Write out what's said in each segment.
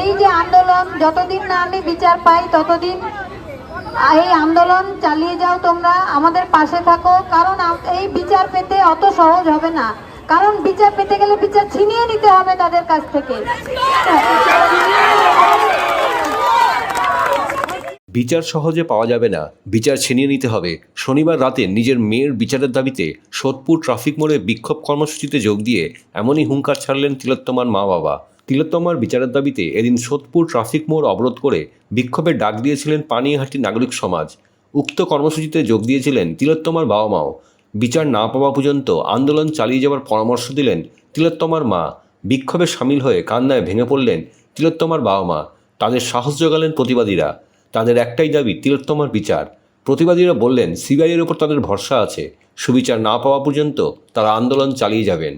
এই যে আন্দোলন, যতদিন না আমি বিচার পাই, ততদিন এই আন্দোলন চালিয়ে যাও তোমরা, আমাদের পাশে থাকো। কারণ এই বিচার পেতে অত সহজ হবে না। কারণ বিচার পেতে গেলে বিচার ছিনিয়ে নিতে হবে তাদের কাছ থেকে। বিচার সহজে পাওয়া যাবে না। বিচার ছিনিয়ে নিতে হবে। শনিবার রাতে নিজের মেয়ের বিচারের দাবিতে সোদপুর ট্রাফিক মোড়ে বিক্ষোভ কর্মসূচিতে যোগ দিয়ে এমনই হুঙ্কার ছাড়লেন তিলোত্তমার মা বাবা তিলোত্তমার বিচারের দাবিতে এদিন সোদপুর ট্রাফিক মোড় অবরোধ করে বিক্ষোভের ডাক দিয়েছিলেন পানিহাটি নাগরিক সমাজ। উক্ত কর্মসূচিতে যোগ দিয়েছিলেন তিলোত্তমার বাবা মাও বিচার না পাওয়া পর্যন্ত আন্দোলন চালিয়ে যাওয়ার পরামর্শ দিলেন তিলোত্তমার মা। বিক্ষোভে সামিল হয়ে কান্নায় ভেঙে পড়লেন তিলোত্তমার বাবা মা তাদের সাহস জোগালেন প্রতিবাদীরা। তাদের একটাই দাবি, তিলোত্তমার বিচার। প্রতিবাদীরা বললেন, সিবিআইয়ের ওপর তাদের ভরসা আছে। সুবিচার না পাওয়া পর্যন্ত তারা আন্দোলন চালিয়ে যাবেন।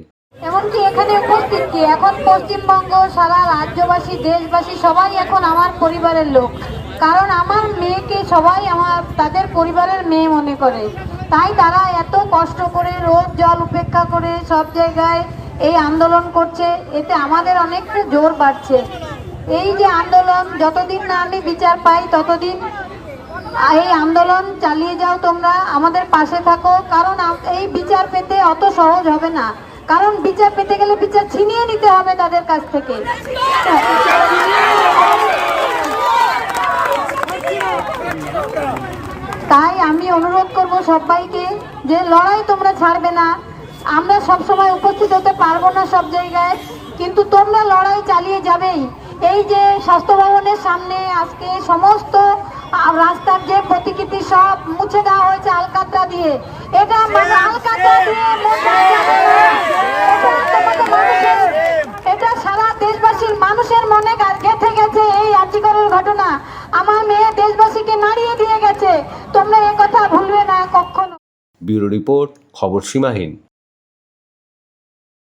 এমনকি এখানে উপস্থিত কি? এখন পশ্চিমবঙ্গ, সারা রাজ্যবাসী, দেশবাসী, সবাই এখন আমার পরিবারের লোক। কারণ আমার মেয়েকে সবাই আমার, তাদের পরিবারের মেয়ে মনে করে। তাই তারা এত কষ্ট করে, রোদ, জল উপেক্ষা করে, সব জায়গায় এই আন্দোলন করছে। এতে আমাদের অনেকটা জোর বাড়ছে। এই যে আন্দোলন, যতদিন না আমি বিচার পাই, ততদিন এই আন্দোলন চালিয়ে যাও তোমরা, আমাদের পাশে থাকো। কারণ এই বিচার পেতে অত সহজ হবে না। কারণ বিচার পেতে গেলে বিচার ছিনিয়ে নিতে হবে তাদের কাছ থেকে। তাই আমি অনুরোধ করব সবাইকে যে লড়াই তোমরা ছাড়বে না। আমরা সব সময় উপস্থিত হতে পারব না সব জায়গায়, কিন্তু তোমরা লড়াই চালিয়ে যাবেই। এই যে স্বাস্থ্য ভবনের সামনে আজকে সমস্ত রাস্তার যে প্রতিকৃতি সব মুছে দেওয়া হয়েছে আলকাতরা দিয়ে। এটা মানে আলকাতরা দিয়ে মোছা যাবে না। এটা তোমাদের মানুষের এটা সারা দেশবাসীর মানুষের মনে গা- গেঁথে গেছে এই আর্যিকরের ঘটনা আমার মেয়ে দেশবাসীকে নাড়িয়ে দিয়ে গেছে। তোমরা কথা ভুলবে না কখনো। ব্যুরো রিপোর্ট, খবর সীমাহীন।